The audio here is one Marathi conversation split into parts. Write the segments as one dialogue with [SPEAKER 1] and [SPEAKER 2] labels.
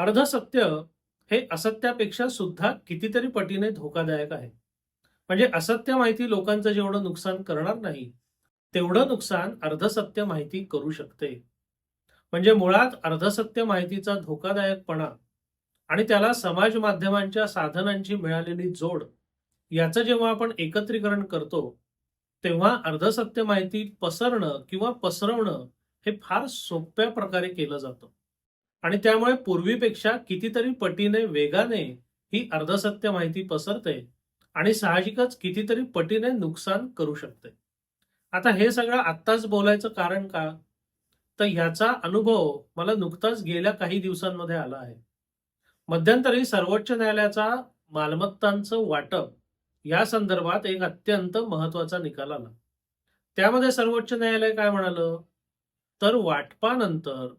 [SPEAKER 1] अर्धसत्य हे असत्यापेक्षा सुद्धा कितीतरी पटीने धोकादायक आहे. म्हणजे असत्य माहिती लोकांचं जेवढं नुकसान करणार नाही तेवढं नुकसान अर्धसत्य माहिती करू शकते. म्हणजे मुळात अर्धसत्य माहितीचा धोकादायकपणा आणि त्याला समाज माध्यमांच्या साधनांची मिळालेली जोड याचं जेव्हा आपण एकत्रीकरण करतो तेव्हा अर्धसत्य माहिती पसरणं किंवा पसरवणं हे फार सोप्या प्रकारे केलं जातं. आणि त्यामुळे पूर्वीपेक्षा कितीतरी पटीने वेगाने ही अर्धसत्य माहिती पसरते आणि साहजिकच कितीतरी पटीने नुकसान करू शकते. आता हे सगळं आत्ताच बोलायचं कारण का? तर ह्याचा अनुभव मला नुकताच गेल्या काही दिवसांमध्ये आला आहे. मध्यंतरी सर्वोच्च न्यायालयाचा मालमत्तांचं वाटप या संदर्भात एक अत्यंत महत्त्वाचा निकाल आला. त्यामध्ये सर्वोच्च न्यायालय काय म्हणालं? तर वाटपानंतर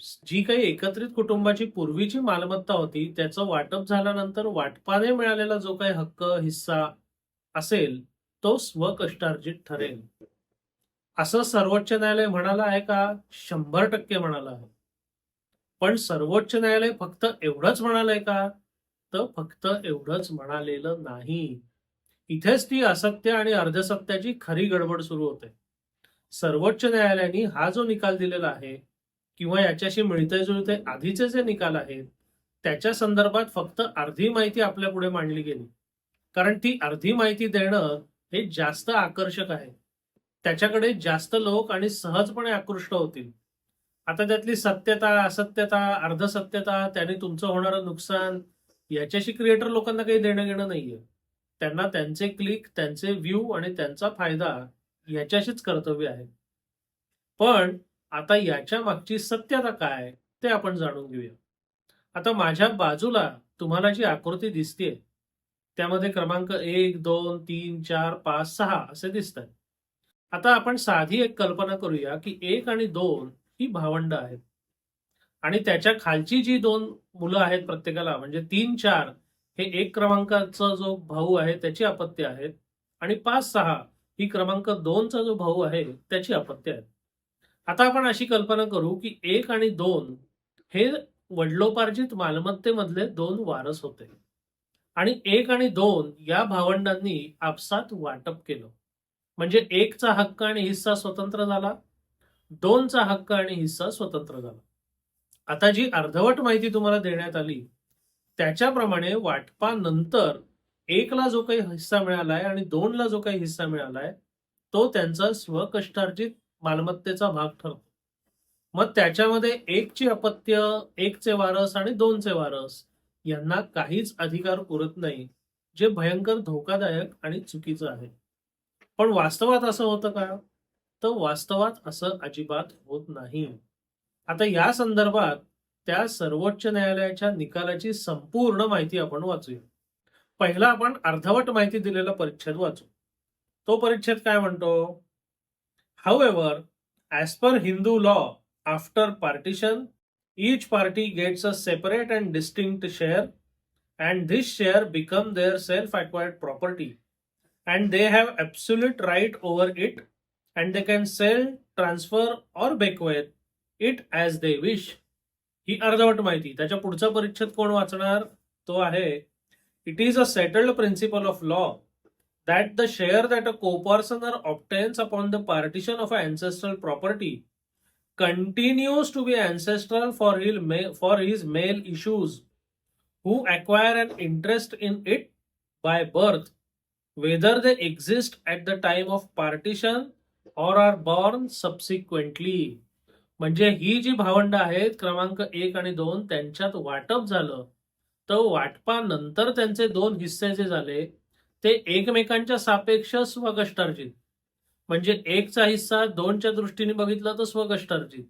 [SPEAKER 1] जी काही एकत्रित कुटुंबाची पूर्वीची मालमत्ता होती त्याचं वाटप झाल्यानंतर वाटपाने मिळालेला जो काही हक्क हिस्सा असेल तो स्वकष्टार्जित ठरेल. असं सर्वोच्च न्यायालय म्हणाला आहे का? शंभर टक्के म्हणाला आहे. पण सर्वोच्च न्यायालय फक्त एवढंच म्हणालंय का? तर फक्त एवढंच म्हणालेलं नाही. इथेच ती असत्य आणि अर्धसत्याची खरी गडबड सुरू होते. सर्वोच्च न्यायालयाने हा जो निकाल दिलेला आहे किंवा याच्याशी मिळते जुळते आधीचे जे निकाल आहेत त्याच्या संदर्भात फक्त अर्धी माहिती आपल्या पुढे मांडली गेली. कारण ती अर्धी माहिती देणं हे जास्त आकर्षक आहे. त्याच्याकडे जास्त लोक आणि सहजपणे आकृष्ट होतील. आता त्यातली सत्यता असत्यता अर्धसत्यता त्याने तुमचं होणारं नुकसान याच्याशी क्रिएटर लोकांना काही देणं घेणं नाहीये. त्यांना त्यांचे क्लिक त्यांचे व्ह्यू आणि त्यांचा फायदा याच्याशीच कर्तव्य आहे. पण आता याच्या मागची सत्यता काय ते आपण जाणून घेऊया. आता माझ्या बाजूला तुम्हाला जी आकृती दिसते त्यामध्ये क्रमांक एक दोन तीन चार पाच सहा असे दिसत आहेत आता आपण साधी एक कल्पना करूया की एक आणि दोन ही भावंड आहेत. आणि त्याच्या खालची जी दोन मुलं आहेत प्रत्येकाला म्हणजे तीन चार हे एक क्रमांकाचा जो भाऊ आहे त्याची अपत्य आहेत. आणि पाच सहा ही क्रमांक दोनचा जो भाऊ आहे त्याची अपत्य आहेत. आता आपण अशी कल्पना करू की एक आणि दोन हे वडलोपार्जित मालमत्तेमधले दोन वारस होते. आणि एक आणि दोन या भावंडांनी आपसात वाटप केलं. म्हणजे एकचा हक्क आणि हिस्सा स्वतंत्र झाला दोनचा हक्क आणि हिस्सा स्वतंत्र झाला. आता जी अर्धवट माहिती तुम्हाला देण्यात आली त्याच्याप्रमाणे वाटपानंतर एकला जो काही हिस्सा मिळालाय आणि दोनला जो काही हिस्सा मिळालाय तो त्यांचा स्वकष्टार्जित मालमत्तेचा भाग ठरतो. मग त्याच्यामध्ये एकची अपत्य एकचे वारस आणि दोनचे वारस यांना काहीच अधिकार पुरत नाही जे भयंकर धोकादायक आणि चुकीचं आहे. पण वास्तवात असं होतं का? तर वास्तवात असं अजिबात होत नाही. आता या संदर्भात त्या सर्वोच्च न्यायालयाच्या निकालाची संपूर्ण माहिती आपण वाचूया. पहिला आपण अर्धवट माहिती दिलेला परिच्छेद वाचू. तो परिच्छेद काय म्हणतो? However, as per Hindu law, after partition, each party gets a separate and distinct share and this share become their self acquired property and they have absolute right over it and they can sell transfer or bequeath it as they wish ही अर्धवट माहिती त्याच्या पुढचा परिच्छेद कोण वाचणार तो आहे it is a settled principle of law that the share that a coparcener obtains upon the partition of a ancestral property continues to be ancestral for his, male, for his male issues who acquire an interest in it by birth, whether they exist at the time of partition or are born subsequently. म्हणजे ही जी भावंड आहेत क्रमांक एक आणि दोन त्यांच्यात वाटप झालं तर वाटपानंतर त्यांचे दोन हिस्से जे झाले ते एकमेकांच्या सापेक्ष स्वकष्टार्जित म्हणजे एकचा हिस्सा दोनच्या दृष्टीने बघितलं तर स्वकष्टार्जित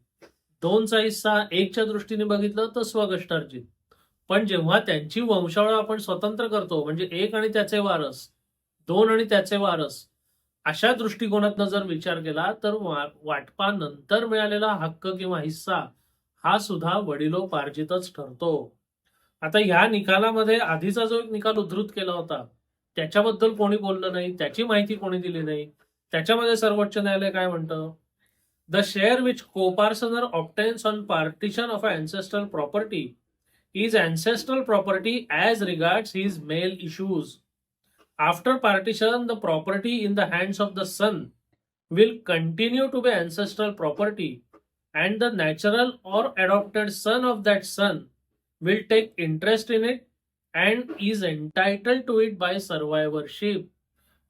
[SPEAKER 1] दोनचा हिस्सा एकच्या दृष्टीने बघितलं तर स्वकष्टार्जित पण जेव्हा त्यांची वंशावळ आपण स्वतंत्र करतो म्हणजे एक आणि त्याचे वारस दोन आणि त्याचे वारस अशा दृष्टिकोनातनं जर विचार केला तर वाटपानंतर मिळालेला हक्क किंवा हिस्सा हा सुद्धा वडिलोपार्जितच ठरतो. आता ह्या निकालामध्ये आधीचा जो एक निकाल उद्धृत केला होता त्याच्याबद्दल कोणी बोललं नाही त्याची माहिती कोणी दिली नाही. त्याच्यामध्ये सर्वोच्च न्यायालय काय म्हणत? The share which coparcener obtains on partition of ancestral property is ancestral property as regard his male issues. After partition the property in the hand of the son will continue to be ancestral property and the natural or adopted son of that son will take interest in it and is entitle to it by survivorship.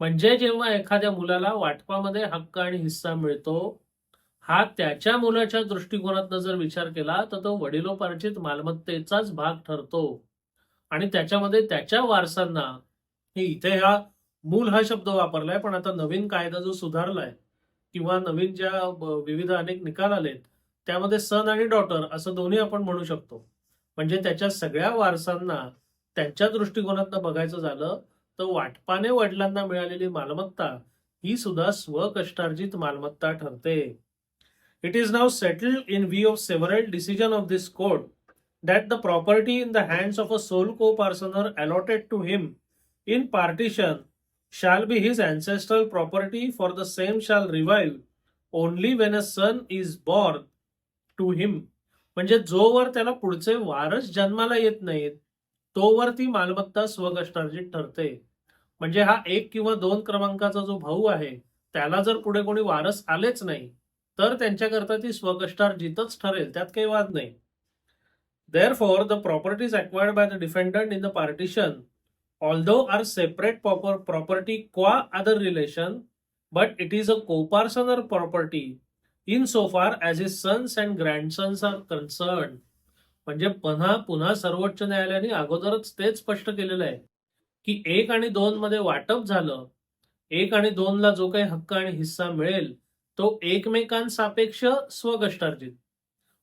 [SPEAKER 1] म्हणजे जेव्हा एखाद्या मुलाला वाटपामध्ये हक्क आणि हिस्सा मिळतो हा त्याच्या मुलाच्या दृष्टिकोनातनं जर विचार केला तर तो वडिलोपार्जित मालमत्तेचाच भाग ठरतो आणि त्याच्यामध्ये त्याच्या वारसांना हे इथे हा मूल हा शब्द वापरलाय पण आता नवीन कायदा जो सुधारलाय किंवा नवीन ज्या विविध अनेक निकाल आलेत त्यामध्ये सन आणि डॉटर असं दोन्ही आपण म्हणू शकतो म्हणजे त्याच्या सगळ्या वारसांना त्यांच्या दृष्टिकोनातनं बघायचं झालं तर वाटपाने वडिलांना मिळालेली मालमत्ता ही सुद्धा स्वकष्टार्जित मालमत्ता ठरते. It is now settled in view of several decision of this court that the property in the hands of a sole coparcener allotted to him in partition shall be his ancestral property for the same shall revive only when a son is born to him म्हणजे जोवर त्याला पुढचे वारस जन्माला येत नाहीत तोवरती मालमत्ता स्वगष्टार्जित ठरते. म्हणजे हा एक किंवा दोन क्रमांकाचा जो भाऊ आहे त्याला जर पुढे कोणी वारस आलेच नाही तर त्यांच्याकरता ती स्वगष्टार्जितच ठरेल त्यात काही वाद नाही. Therefore the properties acquired by the defendant in the partition although are separate proper property qua other relation but it is a coparcener property in so far as his sons and grandsons are concern म्हणजे पुन्हा पुन्हा सर्वोच्च न्यायालयाने अगोदरच तेच स्पष्ट केलेलं आहे की एक आणि दोन मध्ये वाटप झालं एक आणि दोनला जो काही हक्क आणि हिस्सा मिळेल तो एकमेकांसापेक्ष स्वगष्टार्जित.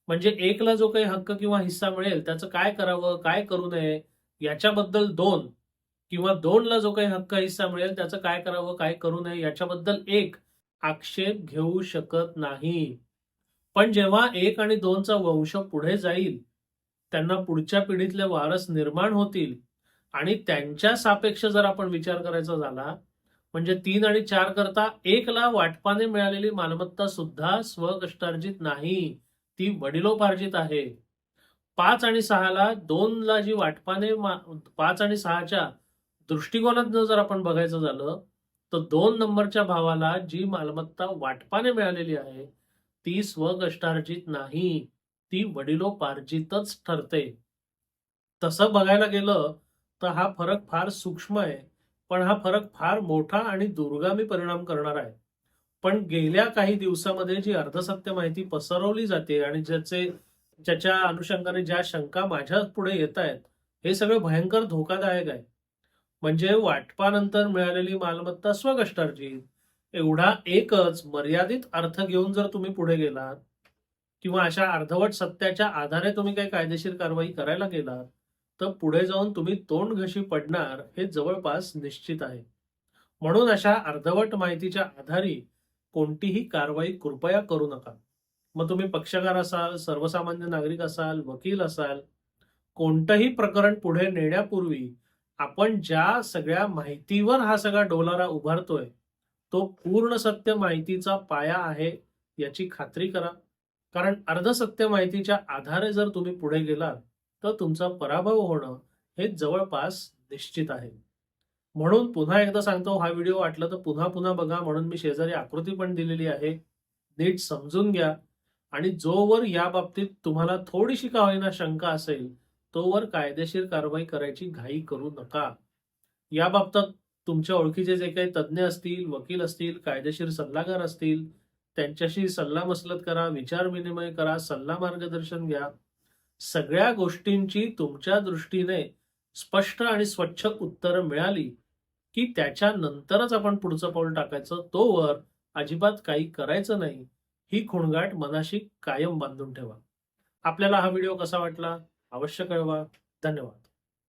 [SPEAKER 1] म्हणजे एकला जो काही हक्क किंवा हिस्सा मिळेल त्याचं काय करावं काय करू नये याच्याबद्दल दोन किंवा दोनला जो काही हक्क हिस्सा मिळेल त्याचं काय करावं काय करू नये याच्याबद्दल एक आक्षेप घेऊ शकत नाही. पण जेव्हा एक आणि दोनचा वंश पुढे जाईल त्यांना पुढच्या पिढीतले वारस निर्माण होतील. आणि त्यांच्या सापेक्ष जर आपण विचार करायचा झाला म्हणजे तीन आणि चार करता एकला वाटपाने मिळालेली मालमत्ता सुद्धा स्वकष्टार्जित नाही ती वडिलोपार्जित आहे. पाच आणि सहाला दोनला जी वाटपाने पाच आणि सहाच्या दृष्टिकोनातनं जर आपण बघायचं झालं तर दोन नंबरच्या भावाला जी मालमत्ता वाटपाने मिळालेली आहे ती स्वकष्टार्जित नाही. ती वडिलोपार्जितच ठरते. तसं बघायला गेलं तर हा फरक फार सूक्ष्म आहे पण हा फरक फार मोठा आणि दूरगामी परिणाम करणार आहे. पण गेल्या काही दिवसामध्ये जी अर्धसत्य माहिती पसरवली जाते आणि ज्याचे ज्याच्या अनुषंगाने ज्या शंका माझ्या पुढे येत आहेत हे सगळं भयंकर धोकादायक आहे. म्हणजे वाटपानंतर मिळालेली मालमत्ता स्वकष्टार्जित एवढा एकच मर्यादित अर्थ घेऊन जर तुम्ही पुढे गेलात किंवा अशा अर्धवट सत्याच्या आधारे तुम्ही काही कायदेशीर कारवाई करायला गेलात तर पुढे जाऊन तुम्ही तोंड घशी पडणार हे जवळपास निश्चित आहे. म्हणून अशा अर्धवट माहितीच्या आधारी कोणतीही कारवाई कृपया करू नका. मग तुम्ही पक्षकार असाल सर्वसामान्य नागरिक असाल वकील असाल कोणतंही प्रकरण पुढे नेण्यापूर्वी आपण ज्या सगळ्या माहितीवर हा सगळा डोलारा उभारतोय तो पूर्ण सत्य माहितीचा पाया आहे याची खात्री करा. कारण अर्धसत्य माहितीच्या आधारे जर तुम्ही पुढे गेलात तर तुमचा पराभव होणं हे जवळपास निश्चित आहे. म्हणून पुन्हा एकदा सांगतो हा व्हिडिओ वाटला तर पुन्हा पुन्हा बघा म्हणून मी शेजारी आकृती पण दिलेली आहे. नीट समजून घ्या. आणि जोवर या बाबतीत तुम्हाला थोडीशी का होईना शंका असेल तोवर कायदेशीर कारवाई करायची घाई करू नका. या बाबतीत तुमच्या ओळखीचे जे काही तज्ज्ञ असतील वकील असतील कायदेशीर सल्लागार असतील त्यांच्याशी सल्लामसलत करा विचार विनिमय करा सल्ला मार्गदर्शन घ्या. सगळ्या गोष्टींची तुमच्या दृष्टीने स्पष्ट आणि स्वच्छ उत्तरं मिळाली की त्याच्यानंतरच आपण पुढचं पाऊल टाकायचं. तोवर अजिबात काही करायचं नाही. ही खुणगाट मनाशी कायम बांधून ठेवा. आपल्याला हा व्हिडिओ कसा वाटला? अवश्य कळवा. धन्यवाद.